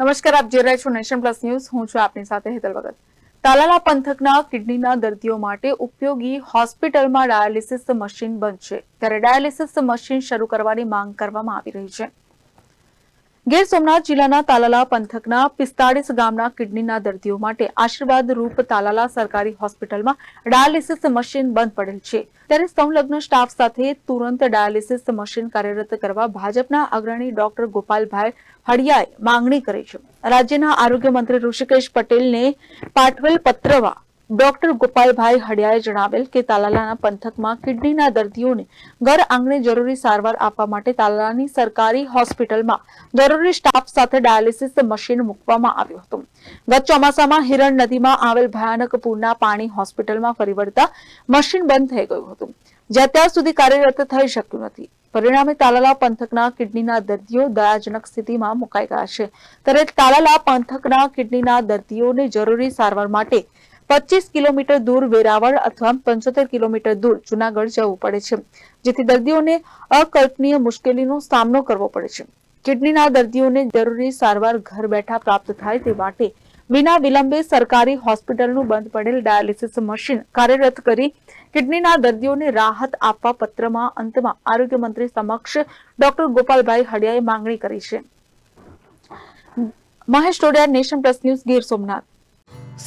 નમસ્કાર, આપ જોઈ રહ્યા છો નેશન પ્લસ ન્યૂઝ. હું છું આપની સાથે હેતલ ભગત. તાલાલા પંથકના કિડનીના દર્દીઓ માટે ઉપયોગી હોસ્પિટલમાં ડાયાલિસિસ મશીન બનશે. ત્યારે ડાયાલિસિસ મશીન શરૂ કરવાની માંગ કરવામાં આવી રહી છે. ગીર સોમનાથ જિલ્લાના તાલાલા પંથકના પિસ્તાળીસ ગામના કિડનીના દર્દીઓ માટે આશીર્વાદ રૂપ તાલાલા સરકારી હોસ્પિટલમાં ડાયાલિસિસ મશીન બંધ પડેલ છે. ત્યારે સંલગ્ન સ્ટાફ સાથે તુરંત ડાયાલિસિસ મશીન કાર્યરત કરવા ભાજપના અગ્રણી ડોક્ટર ગોપાલભાઈ હડિયાએ માંગણી કરી છે. રાજ્યના આરોગ્ય મંત્રી ઋષિકેશ પટેલને પાઠવેલ પત્રમાં ડોક્ટર ગોપાલભાઈ હડિયાએ જણાવેલ કે તાલાલાના પંથકમાં કિડનીના દર્દીઓને ઘર આંગણે જરૂરી સારવાર આપવા માટે તાલાલાની સરકારી હોસ્પિટલમાં જરૂરી સ્ટાફ સાથે ડાયાલિસિસ મશીન મૂકવામાં આવ્યું હતું. ગત ચોમાસામાં હિરણ નદીમાં આવેલ ભયાનક પૂરના પાણી હોસ્પિટલમાં ફરી વળતા મશીન બંધ થઈ ગયું હતું. જે અત્યાર સુધી કાર્યરત થઈ શક્યું નથી. પરિણામે તાલાલા પંથકના કિડનીના દર્દીઓ દયાજનક સ્થિતિમાં મુકાઈ ગયા છે. ત્યારે તાલાલા પંથકના કિડનીના દર્દીઓને જરૂરી સારવાર માટે પચીસ કિલોમીટર દૂર વેરાવળ અથવા પંચોતેર કિલોમીટર દૂર જુનાગઢ જવું પડે છે, જેથી દર્દીઓને અકલ્પનીય મુશ્કેલીનો સામનો કરવો પડે છે. કિડનીના દર્દીઓને જરૂરી સારવાર ઘર બેઠા પ્રાપ્ત થાય તે માટે વિના વિલંબે સરકારી હોસ્પિટલનું બંધ પડેલ ડાયાલિસિસ મશીન કાર્યરત કરી કિડનીના દર્દીઓને રાહત આપવા પત્રમાં અંતમાં આરોગ્ય મંત્રી સમક્ષ ડોક્ટર ગોપાલભાઈ હડિયાએ માંગણી કરી છે. Mahesh Todiya, Nation Plus News Gir Somnath.